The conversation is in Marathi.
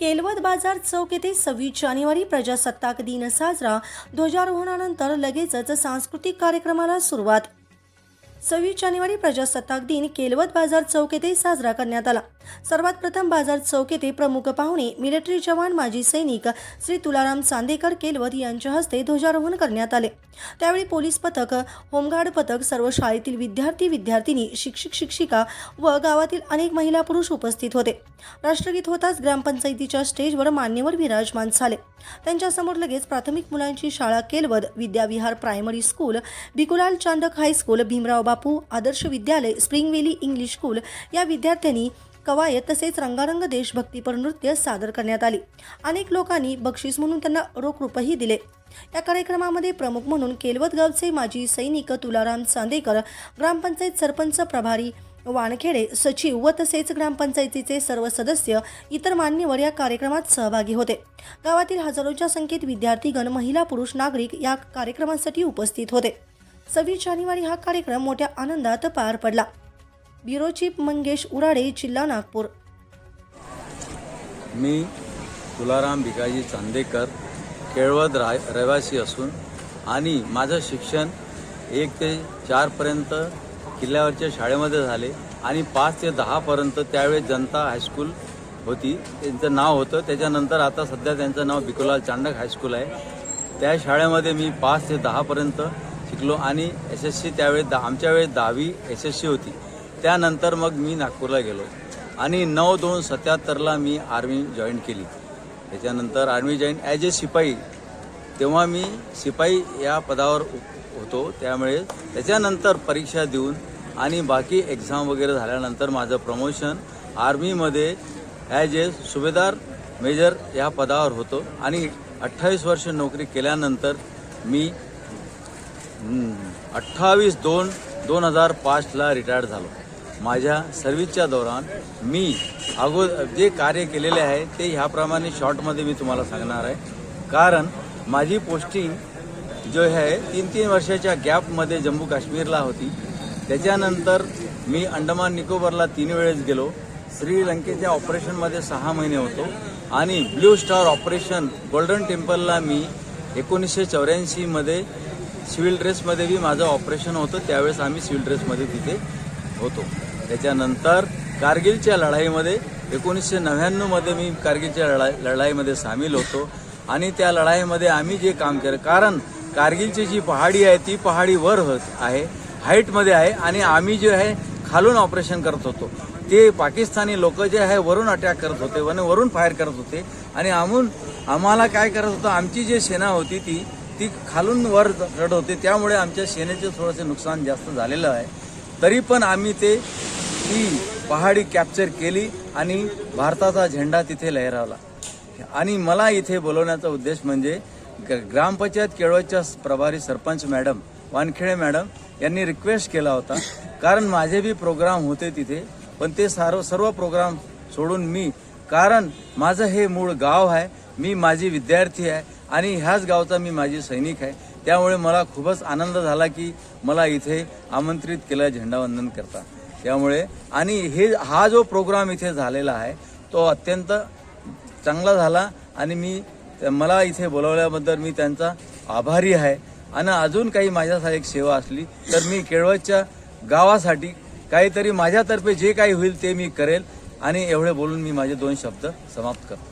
केलवद बाजार चौक येथे सव्वीस जानेवारी प्रजासत्ताक दिन साजरा. ध्वजारोहणानंतर लगेचच सांस्कृतिक कार्यक्रमाला सुरुवात. सव्वीस जानेवारी प्रजासत्ताक दिन केलवत बाजार चौक येथे साजरा करण्यात आला. सर्वात प्रथम बाजार चौक येथे प्रमुख पाहुणे मिलिटरी जवान माजी सैनिक श्री तुलाराम चांदेकर केलवत यांच्या हस्ते ध्वजारोहण करण्यात आले. त्यावेळी पोलीस पथक होमगार्ड पथक सर्व शाळेतील विद्यार्थी विद्यार्थिनी शिक्षक शिक्षिका व गावातील अनेक महिला पुरुष उपस्थित होते. राष्ट्रगीत होताच ग्रामपंचायतीच्या स्टेजवर मान्यवर विराजमान झाले. त्यांच्यासमोर लगेच प्राथमिक मुलांची शाळा Kelwad Vidyavihar primary school Bhikulal Chandak high school Bhimrao Bapu Adarsh Vidyalaya spring English school या विद्यार्थ्यांनी कवायत तसेच रंगारंग देशभक्तीपर नृत्य सादर करण्यात आली. अनेक लोकांनी बक्षीस म्हणून त्यांना रोख रुपही दिले. या कार्यक्रमामध्ये प्रमुख म्हणून केलवत गावचे माजी सैनिक तुलाराम चांदेकर ग्रामपंचायत सरपंच प्रभारी वानखेडे सचिव व तसेच ग्रामपंचायतीचे सर्व सदस्य इतर मान्यवर या कार्यक्रमात सहभागी होते. गावातील हजारोच्या संख्येत विद्यार्थीगण महिला पुरुष नागरिक या कार्यक्रमासाठी उपस्थित होते. सव्वीस जानेवारी हा कार्यक्रम मोठ्या आनंदात पार पडला. ब्युरो चीफ मंगेश उराडे जिल्हा नागपूर. मी तुलाराम भिकाजी चांदेकर केळवद रा रहिवासी असून आणि माझं शिक्षण एक ते चारपर्यंत किल्ल्यावरच्या शाळेमध्ये झाले आणि पाच ते दहापर्यंत त्यावेळेस जनता हायस्कूल होती. त्यांचं नाव होतं. त्याच्यानंतर आता सध्या त्यांचं नाव बिकुलाल चांडक हायस्कूल आहे. त्या शाळेमध्ये मी पाच ते दहापर्यंत शिकलो आणि एस एस सी त्यावेळेस दहा आमच्या वेळेस दहावी एस एस सी होती. त्यानंतर मग मी नागपूरला गेलो आणि नऊ दोन सत्याहत्तरला मी आर्मी जॉईन केली. त्याच्यानंतर आर्मी जॉईन ॲज ए शिपाई तेव्हा मी शिपाई या पदावर होतो. त्यामुळे त्याच्यानंतर परीक्षा देऊन आणि बाकी एक्झाम वगैरे झाल्यानंतर माझं प्रमोशन आर्मीमध्ये ॲज ए सुभेदार मेजर या पदावर होतो. आणि अठ्ठावीस वर्ष नोकरी केल्यानंतर मी अठ्ठावीस दोन दोन हजार पाचला रिटायर्ड झालो. माझ्या सर्व्हिसच्या दौरान मी अगोदर जे कार्य केलेले आहे ते ह्याप्रमाणे शॉर्टमध्ये मी तुम्हाला सांगणार आहे. कारण माझी पोस्टिंग जो आहे तीन तीन वर्षाच्या गॅपमध्ये जम्मू काश्मीरला होती. त्याच्यानंतर मी अंडमान निकोबारला तीन वेळेस गेलो. श्रीलंकेच्या ऑपरेशनमध्ये सहा महिने होतो. आणि ब्ल्यू स्टार ऑपरेशन गोल्डन टेम्पलला मी एकोणीसशे चौऱ्याऐंशीमध्ये सिव्हिल ड्रेसमध्ये बी माझं ऑपरेशन होतं त्यावेळेस आम्ही सिव्हिल ड्रेसमध्ये तिथे होतो. त्याच्यानंतर कारगिलच्या लढाईमध्ये एकोणीसशे नव्याण्णवमध्ये मी कारगिलच्या लढाई लढाईमध्ये सामील होतो. आणि त्या लढाईमध्ये आम्ही जे काम केलं कारण कारगिलची जी पहाडी आहे ती पहाडी वर होत आहे हाईटमध्ये आहे आणि आम्ही जे आहे खालून ऑपरेशन करत होतो. ते पाकिस्तानी लोक जे आहे वरून अटॅक करत होते वन वरून फायर करत होते. आणि आम्हून आम्हाला काय करत होतं आमची जी सेना होती ती ती खालून वर चढ होते. त्यामुळे आमच्या सेनेचे थोडंसं नुकसान जास्त झालेलं आहे. तरी पण आम्ही ते ती पहाडी कॅप्चर केली आणि भारताचा झेंडा तिथे लहरावला. आणि मला इथे बोलवण्याचा उद्देश म्हणजे ग- ग्रामपंचायत केळवच्या प्रभारी सरपंच मॅडम वानखेडे मॅडम यांनी रिक्वेस्ट केला होता. कारण माझे बी प्रोग्राम होते तिथे पण ते सर्व सर्व प्रोग्राम सोडून मी कारण माझं हे मूळ गाव आहे मी माझी विद्यार्थी आहे आणि ह्याच गावचा मी माझी सैनिक आहे. त्यामुळे मला खूपच आनंद झाला की मला इथे आमंत्रित केलं झेंडावंदन करता. त्यामुळे आणि हे हा जो प्रोग्राम इथे झालेला आहे तो अत्यंत चांगला झाला आणि मी मला इथे बोलवल्याबद्दल मी त्यांचा आभारी आहे. आणि अजून काही माझ्यासाठी एक सेवा असली तर मी केळवतच्या गावासाठी काहीतरी माझ्यातर्फे जे काही होईल ते मी करेल आणि एवढे बोलून मी माझे दोन शब्द समाप्त करतो.